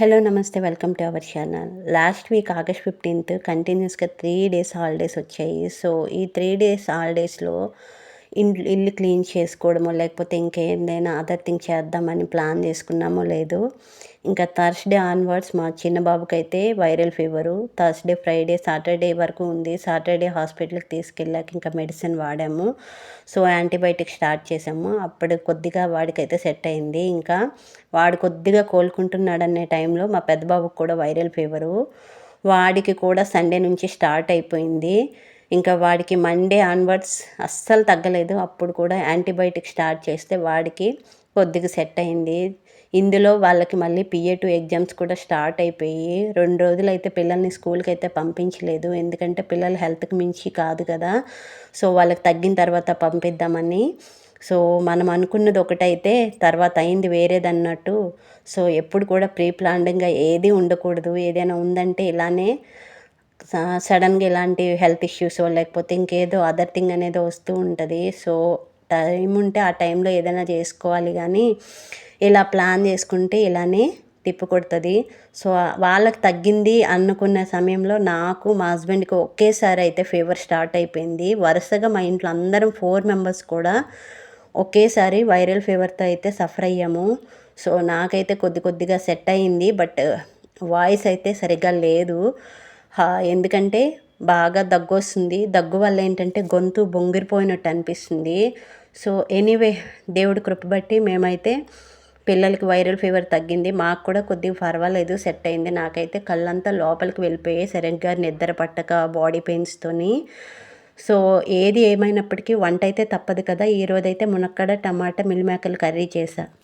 Hello నమస్తే welcome to our channel last week August fifteenth కంటిన్యూస్గా three days holidays వచ్చాయి. So ఈ three days హాలిడేస్లో ఇల్లు ఇల్లు క్లీన్ చేసుకోవడమో లేకపోతే ఇంకేదైనా అదర్ థింగ్ చేద్దామని ప్లాన్ చేసుకున్నామో లేదు ఇంకా థర్స్డే ఆన్వర్డ్స్ మా చిన్న బాబుకి అయితే viral fever Thursday Friday Saturday వరకు ఉంది. సాటర్డే హాస్పిటల్కి తీసుకెళ్ళాక ఇంకా మెడిసిన్ వాడాము. సో యాంటీబయాటిక్ స్టార్ట్ చేసాము అప్పుడు కొద్దిగా వాడికైతే సెట్ అయింది. ఇంకా వాడు కొద్దిగా కోలుకుంటున్నాడనే టైంలో మా పెద్ద బాబుకి కూడా వైరల్ ఫీవరు వాడికి కూడా సండే నుంచి స్టార్ట్ అయిపోయింది. ఇంకా వాడికి మండే ఆన్వర్డ్స్ అస్సలు తగ్గలేదు. అప్పుడు కూడా యాంటీబయాటిక్ స్టార్ట్ చేస్తే వాడికి కొద్దిగా సెట్ అయింది. ఇందులో వాళ్ళకి మళ్ళీ పిఏ టూ ఎగ్జామ్స్ కూడా స్టార్ట్ అయిపోయి రెండు రోజులు అయితే పిల్లల్ని స్కూల్కి అయితే పంపించలేదు. ఎందుకంటే పిల్లల హెల్త్కి మించి కాదు కదా. సో వాళ్ళకి తగ్గిన తర్వాత పంపిద్దామని. సో మనం అనుకున్నది ఒకటైతే తర్వాత అయింది వేరేదన్నట్టు. సో ఎప్పుడు కూడా ప్రీ ప్లాన్డ్గా ఏది ఉండకూడదు. ఏదైనా ఉందంటే ఇలానే సడన్గా ఇలాంటి హెల్త్ ఇష్యూస్ లేకపోతే ఇంకేదో అదర్ థింగ్ అనేది వస్తూ ఉంటుంది. సో టైం ఉంటే ఆ టైంలో ఏదైనా చేసుకోవాలి కానీ ఇలా ప్లాన్ చేసుకుంటే ఇలానే తిప్పు కొడుతుంది. సో వాళ్ళకి తగ్గింది అనుకున్న సమయంలో నాకు మా హస్బెండ్కి ఒకేసారి అయితే ఫీవర్ స్టార్ట్ అయిపోయింది. వరుసగా మా ఇంట్లో అందరం ఫోర్ మెంబర్స్ కూడా ఒకేసారి వైరల్ ఫీవర్తో అయితే సఫర్ అయ్యాము. సో నాకైతే కొద్ది కొద్దిగా సెట్ అయ్యింది. బట్ వాయిస్ అయితే సరిగ్గా లేదు. ఎందుకంటే బాగా దగ్గు వస్తుంది దగ్గు వల్ల ఏంటంటే గొంతు బొంగిరిపోయినట్టు అనిపిస్తుంది. సో ఎనీవే దేవుడి కృప బట్టి మేమైతే పిల్లలకి వైరల్ ఫీవర్ తగ్గింది. మాకు కూడా కొద్దిగా పర్వాలేదు సెట్ అయింది. నాకైతే కళ్ళంతా లోపలికి వెళ్ళిపోయి సరిగ్గా నిద్ర పట్టక బాడీ పెయిన్స్తోని సో ఏది ఏమైనప్పటికీ వంట అయితే తప్పదు కదా. ఈరోజైతే మునక్కడ టమాటా మిల్మేకలు కర్రీ చేశాను